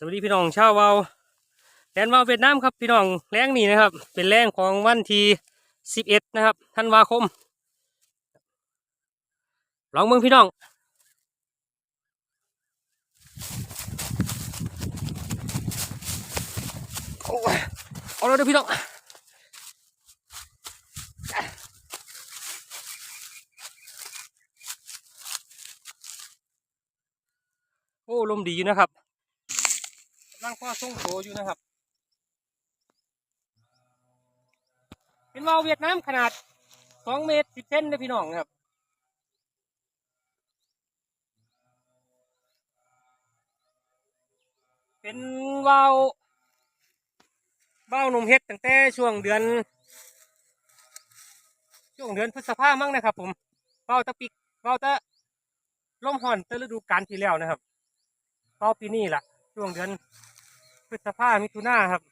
สวัสดีพี่น้องชาวเวาแลนด์เวาเวียดนามครับพี่น้องแรงนี้นะครับ เป็นแรงของวันที่สิบเอ็ดนะครับธันวาคมลองเมืองพี่น้องโอ้ยเอาเลยพี่น้องโอ้ลมดีนะครับ กำลังพ่อส่งโตอยู่นะครับเป็นวาวเวียดนามขนาดสองเมตรสิบเซนเลยพี่น้องนะครับเป็นวาววาวนมเฮ็ดตั้งแต่ช่วงเดือน ช่วงเดือนพฤษภามั้งนะครับ ผมวาวตะปิกวาวตะลมห่อนตะฤดูกาลที่แล้วนะครับวาวปีนี้ล่ะ ช่วงเดือน พฤษภามิถุนาครับ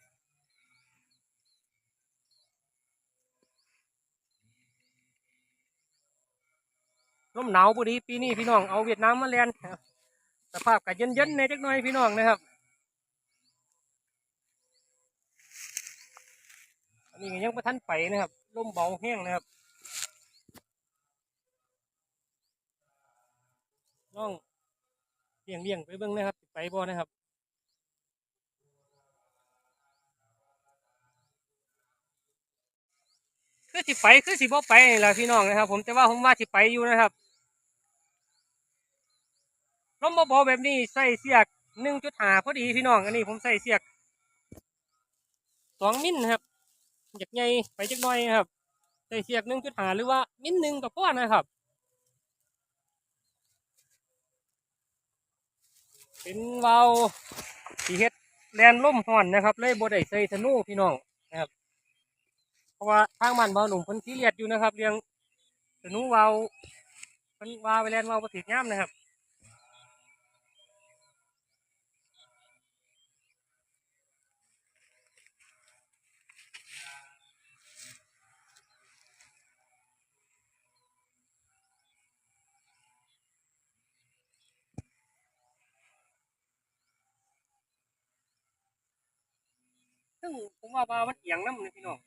ลมหนาวพอดีปีนี้พี่น้องเอาเวียดนามมาเรียนสภาพก็เย็นๆในจักหน่อยพี่น้องนะครับอันนี้ยังไม่ทันไปนะครับลมเบาแห้งนะครับน้องเลี่ยงเลี่ยงไปเบิ้งนะครับ ไปบ่นะครับ คือสิไปคือสิบ่ไปนี่ล่ะพี่น้องนะครับ ผมแต่ว่าผมว่าสิไปอยู่นะครับลมเบาๆแบบนี้ใส่เสียกหนึ่งจุดหาพอดีพี่น้องอันนี้ผมใส่เสียกสองมิลนครับอยากใหญ่ไปจักหน่อยครับใส่เสียกหนึ่งจุดหาหรือว่ามิลหนึ่งกับพ่อนะครับ เป็นวาวสีเฮ็ดแลนล่มห่อนนะครับ เลยบ่ได้ใส่ธนูพี่น้องนะครับะว่าทางบ้านเบาหนุ่มเพิ่นซีเรียสอยู่นะครับเรื่องธนูวาวเพิ่นว่าไปแลนเวาล์วบ่ติดงามนะครับซึ่งผมว่าว่ามันเอียงน้ำเลยพี่น้อง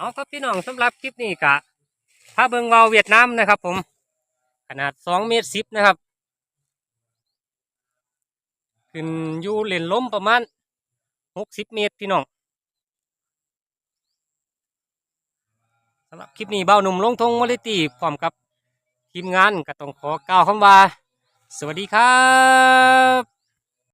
เอาครับพี่น้องสำหรับคลิปนี้กะถ้าเบิงวาวเวียดนามนะครับ ผม ขนาดสองเมตรสิบนะครับ ขึ้นอยู่เลนล้มประมาณหกสิบเมตรพี่น้องสำหรับคลิปนี้เบ้าหนุ่มลงทงวลเลตีพร้อมกับทีมงานก็ต้องขอกล่าวคำว่า สวัสดีครับ